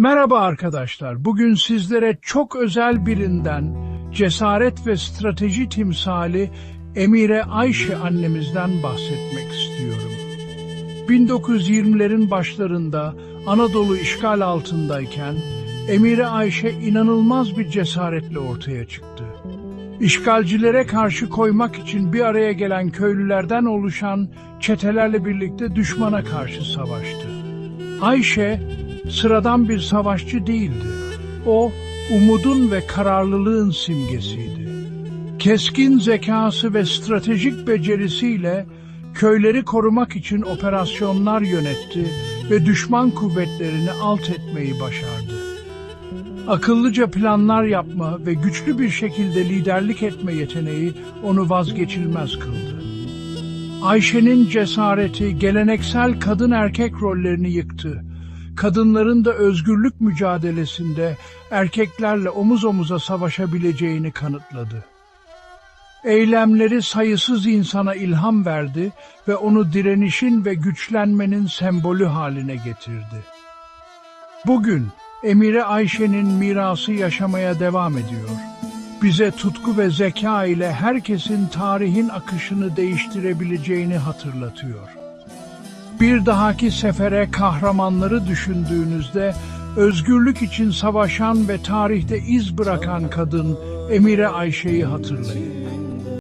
Merhaba arkadaşlar. Bugün sizlere çok özel birinden, cesaret ve strateji timsali Emire Ayşe annemizden bahsetmek istiyorum. 1920'lerin başlarında Anadolu işgal altındayken Emire Ayşe inanılmaz bir cesaretle ortaya çıktı. İşgalcilere karşı koymak için bir araya gelen köylülerden oluşan çetelerle birlikte düşmana karşı savaştı. Ayşe sıradan bir savaşçı değildi. O umudun ve kararlılığın simgesiydi. Keskin zekası ve stratejik becerisiyle köyleri korumak için operasyonlar yönetti ve düşman kuvvetlerini alt etmeyi başardı. Akıllıca planlar yapma ve güçlü bir şekilde liderlik etme yeteneği onu vazgeçilmez kıldı. Ayşe'nin cesareti geleneksel kadın erkek rollerini yıktı. Kadınların da özgürlük mücadelesinde erkeklerle omuz omuza savaşabileceğini kanıtladı. Eylemleri sayısız insana ilham verdi ve onu direnişin ve güçlenmenin sembolü haline getirdi. Bugün Emire Ayşe'nin mirası yaşamaya devam ediyor. Bize tutku ve zeka ile herkesin tarihin akışını değiştirebileceğini hatırlatıyor. Bir dahaki sefere kahramanları düşündüğünüzde özgürlük için savaşan ve tarihte iz bırakan kadın Emire Ayşe'yi hatırlayın.